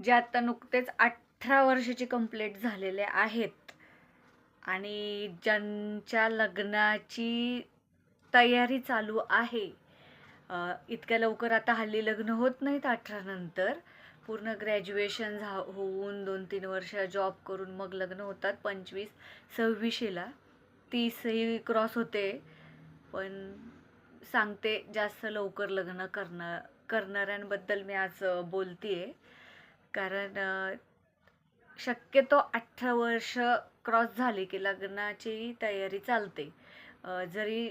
जे आत्ता नुकतेच अठरा वर्षाचे कंप्लीट झालेले आहेत. आणि ज्यांच्या लग्नाची तयारी चालू आहे इतक्या लवकर आता हल्ली लग्न होत नाहीत अठरानंतर पूर्ण ग्रॅज्युएशन झा होऊन दोन तीन वर्ष जॉब करून मग लग्न होतात पंचवीस सव्वीशीला तीसही क्रॉस होते. पण सांगते जास्त लवकर लग्न करणार करणाऱ्यांबद्दल मी आज बोलते आहे कारण शक्यतो अठरा वर्ष क्रॉस झाले की लग्नाची तयारी चालते. जरी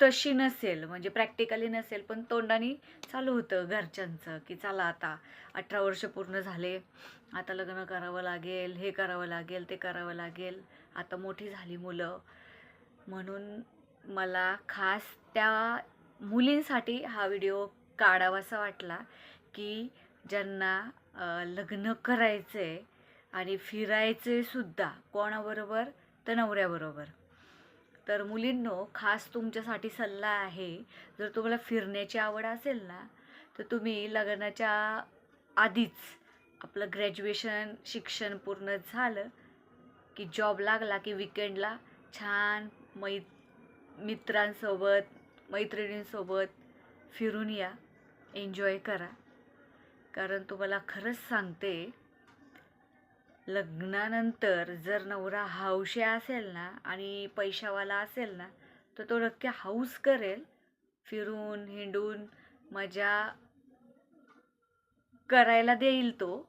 तशी नसेल म्हणजे प्रॅक्टिकली नसेल पण तोंडाने चालू होतं घरच्यांचं की चला आता अठरा वर्ष पूर्ण झाले आता लग्न करावं लागेल हे करावं लागेल ते करावं लागेल आता मोठी झाली मुलं. म्हणून मला खास त्या मुलींसाठी हा व्हिडिओ काढावासा वाटला की ज्यांना लग्न करायचं आहे आणि फिरायचे सुद्धा कोणाबरोबर तर नवऱ्याबरोबर. तर मुलींनो खास तुमच्यासाठी सल्ला आहे जर तुम्हाला फिरण्याची आवड असेल ना तर तुम्ही लग्नाच्या आधीच आपलं ग्रॅज्युएशन शिक्षण पूर्ण झालं की जॉब लागला की विकेंडला छान मै मित्रांसोबत मैत्रिणींसोबत फिरून या. एन्जॉय करा. कारण तुम्हाला खरंच सांगते लग्नानंतर जर नवरा हौशी असेल ना आणि पैशावाला असेल ना तर तो नक्की हाऊस करेल फिरून हिंडून मजा करायला देईल तो.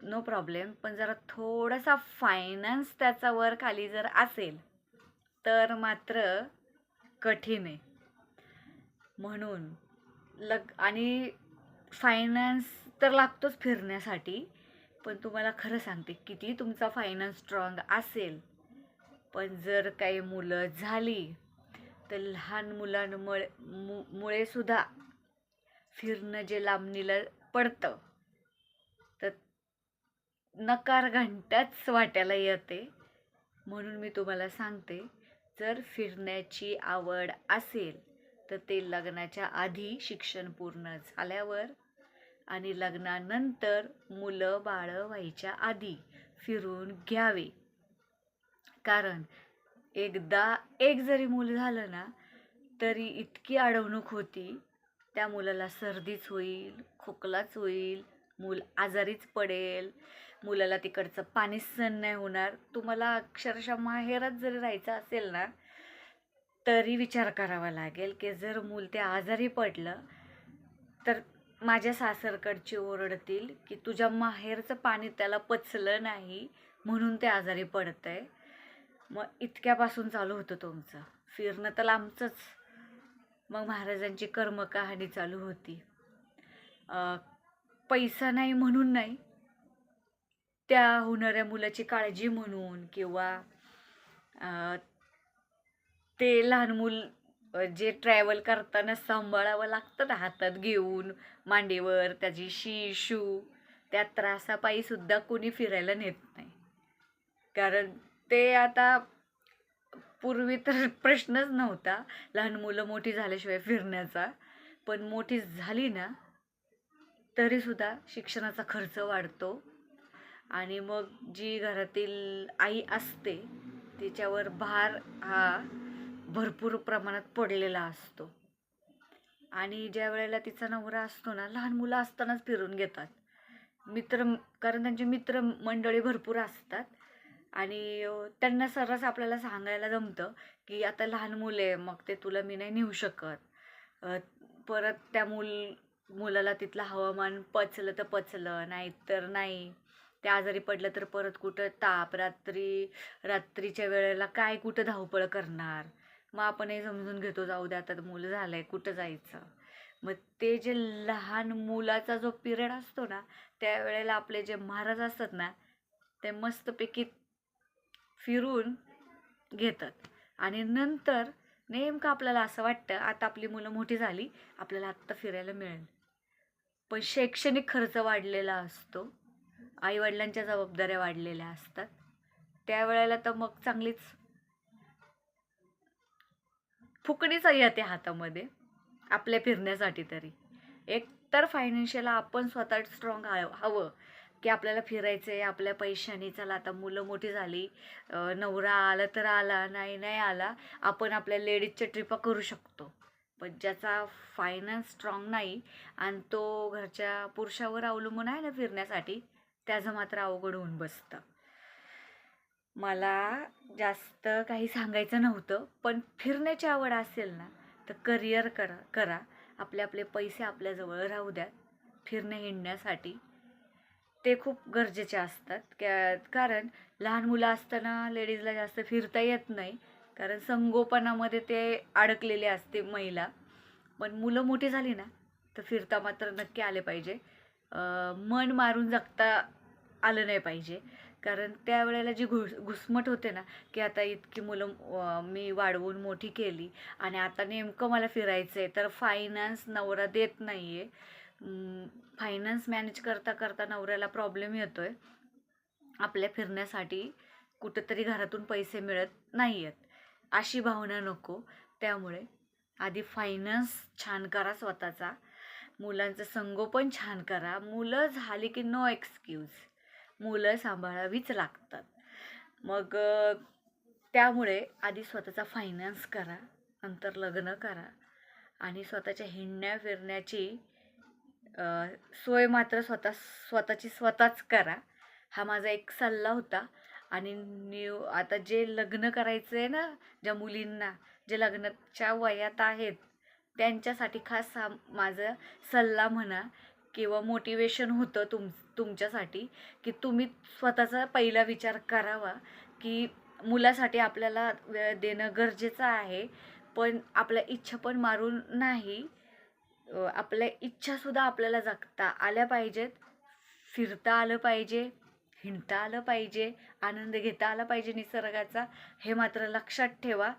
नो प्रॉब्लेम पण जरा थोडासा फायनान्स त्याचा वर खाली जर असेल तर मात्र कठीण आहे. म्हणून लग आणि फायनान्स तर लागतोच फिरण्यासाठी पण तुम्हाला खरं सांगते किती तुमचा फायनान्स स्ट्रॉंग असेल पण जर काही मुलं झाली तर लहान मुलांमुळे मु मुळेसुद्धा फिरणं जे लांबणीला पडतं तर नकार घंटाच वाट्याला येते. म्हणून मी तुम्हाला सांगते जर फिरण्याची आवड असेल तर ते लग्नाच्या आधी शिक्षण पूर्ण झाल्यावर आणि लग्नानंतर मुलं बाळं व्हायच्या आधी फिरून घ्यावे. कारण एकदा एक जरी मूल झालं ना तरी इतकी अडवणूक होती त्या मुलाला सर्दीच होईल खोकलाच होईल मूल आजारीच पडेल मुलाला तिकडचं पाणी सहन नाही होणार. तुम्हाला अक्षरशः माहेरात जरी राहायचं असेल ना तरी विचार करावा लागेल की जर मूल ते आजारी पडलं तर माझ्या सासरकडचे ओरडतील की तुझ्या माहेरचं पाणी त्याला पचलं नाही म्हणून ते आजारी पडतं आहे मग इतक्यापासून चालू होतं तुमचं. फिरणं तर लांबचंच. मग महाराजांची कर्मकहाणी चालू होती. पैसा नाही म्हणून नाही. त्या होणाऱ्या मुलाची काळजी म्हणून किंवा ते लहान मूल जे ट्रॅव्हल करताना सांभाळावं लागतं ना हातात घेऊन मांडीवर त्याची शी शू त्या त्रासापायी सुद्धा कोणी फिरायला नेत नाही. कारण ते आता पूर्वी तर प्रश्नच नव्हता लहान मुलं मोठी झाल्याशिवाय फिरण्याचा. पण मोठी झाली ना तरीसुद्धा शिक्षणाचा खर्च वाढतो. आणि मग जी घरातील आई असते तिच्यावर भार हा भरपूर प्रमाणात पडलेला असतो. आणि ज्या वेळेला तिचा नवरा असतो ना लहान मुलं असतानाच फिरून घेतात. मित्र कारण त्यांचे मित्र मंडळी भरपूर असतात. आणि त्यांना सर्रास आपल्याला सांगायला जमतं की आता लहान मुलं आहे मग ते तुला मी नाही नेऊ शकत. परत त्या मुल मुलाला तिथलं हवामान पचलं तर पचलं नाही तर नाही. ते आजारी पडलं तर परत कुठं ताप रात्री रात्रीच्या वेळेला काय कुठं धावपळ करणार? मग आपणही समजून घेतो जाऊ द्या आता मुलं झालं आहे कुठं जायचं? मग ते जे लहान मुलाचा जो पिरियड असतो ना त्यावेळेला आपले जे महाराज असतात ना ते मस्तपैकी फिरून घेतात. आणि नंतर नेमकं आपल्याला असं वाटतं आता आपली मुलं मोठी झाली आपल्याला आत्ता फिरायला मिळेल. पण शैक्षणिक खर्च वाढलेला असतो आईवडिलांच्या जबाबदाऱ्या वाढलेल्या असतात. त्यावेळेला तर मग चांगलीच फुकणीच येते हातामध्ये आपल्या फिरण्यासाठी तरी. एक तर फायनान्शियल आपण स्वतः स्ट्रॉंग हवं की आपल्याला फिरायचं आहे आपल्या पैशाने चला आता मुलं मोठी झाली नवरा आला तर आला नाही नाही आला आपण आपल्या लेडीजच्या ट्रिपा करू शकतो. पण ज्याचा फायनान्स स्ट्रॉंग नाही आणि तो घरच्या पुरुषावर अवलंबून आहे ना फिरण्यासाठी त्याचं मात्र अवघड होऊन बसतं. मला जास्त काही सांगायचं नव्हतं पण फिरण्याची आवड असेल ना तर करिअर करा करा. आपले आपले पैसे आपल्याजवळ राहू द्या. फिरणे हिंडण्यासाठी. ते खूप गरजेचे असतात. क्या कारण लहान मुलं असताना लेडीजला जास्त फिरता येत नाही. कारण संगोपनामध्ये ते अडकलेले असते महिला. पण मुलं मोठी झाली ना तर फिरता मात्र नक्की आले पाहिजे. मन मारून जगता आलं नाही पाहिजे. कारण त्यावेळेला जी घुस घुसमट होते ना की आता इतकी मुलं मी वाढवून मोठी केली आणि आता नेमकं मला फिरायचं आहे तर फायनान्स नवरा देत नाही आहे फायनान्स मॅनेज करता करता नवऱ्याला प्रॉब्लेम येतो आहे आपल्या फिरण्यासाठी कुठंतरी घरातून पैसे मिळत नाही आहेत अशी भावना नको. त्यामुळे आधी फायनान्स छान करा स्वतःचा. मुलांचं संगोपन छान करा. मुलं झाली की नो एक्सक्यूज मुलं सांभाळावीच लागतात. मग त्यामुळे आधी स्वतःचा फायनान्स करा नंतर लग्न करा आणि स्वतःच्या हिंडण्या फिरण्याची सोय मात्र स्वतः स्वतःची स्वतःच करा. हा माझा एक सल्ला होता आणि न्यू आता जे लग्न करायचं आहे ना ज्या मुलींना जे लग्नाच्या वयात आहेत त्यांच्यासाठी खास हा माझं सल्ला म्हणा किंवा मोटिवेशन होतं तुम तुमच्यासाठी की तुम्ही स्वतःचा पहिला विचार करावा की मुलासाठी आपल्याला वेळ देणं गरजेचं आहे पण आपल्या इच्छा पण मारून नाही आपल्या इच्छासुद्धा आपल्याला जगता आल्या पाहिजेत. फिरता आलं पाहिजे हिंडता आलं पाहिजे आनंद घेता आला पाहिजे निसर्गाचा हे मात्र लक्षात ठेवा.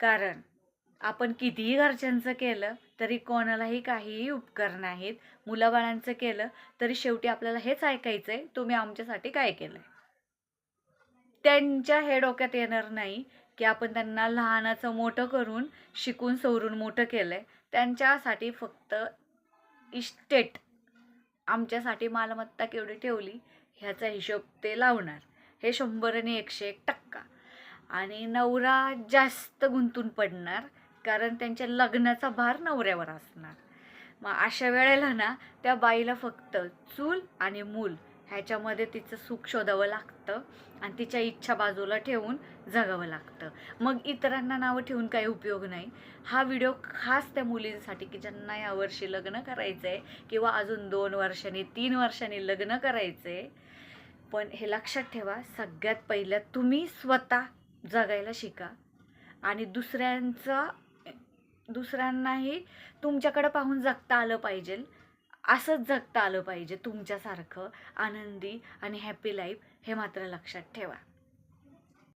कारण आपण कितीही घरच्यांचं केलं तरी कोणालाही काहीही उपकार नाहीत. मुलाबाळांचं केलं तरी शेवटी आपल्याला हेच ऐकायचं आहे तुम्ही आमच्यासाठी काय केलं आहे त्यांच्या हे डोक्यात येणार नाही की आपण त्यांना लहानाचं मोठं करून शिकून सवरून मोठं केलं आहे त्यांच्यासाठी फक्त इस्टेट आमच्यासाठी मालमत्ता केवढी ठेवली ह्याचा हिशोब ते लावणार. हे शंभर आणि एकशे एक टक्का. आणि नवरा जास्त गुंतून पडणार कारण त्यांच्या लग्नाचा भार नवऱ्यावर असणार. मग अशा वेळेला ना त्या बाईला फक्त चूल आणि मूल ह्याच्यामध्ये तिचं सुख शोधावं लागतं आणि तिच्या इच्छा बाजूला ठेवून जगावं लागतं. मग इतरांना नावं ठेवून काही उपयोग नाही. हा व्हिडिओ खास त्या मुलींसाठी की ज्यांना यावर्षी लग्न करायचं आहे किंवा अजून दोन वर्षांनी तीन वर्षांनी लग्न करायचं आहे पण हे लक्षात ठेवा सगळ्यात पहिलं तुम्ही स्वतः जगायला शिका आणि दुसऱ्यांचा दुसऱ्यांनाही तुमच्याकडं पाहून जगता आलं पाहिजे. असंच जगता आलं पाहिजे तुमच्यासारखं आनंदी आणि हॅपी लाईफ हे मात्र लक्षात ठेवा.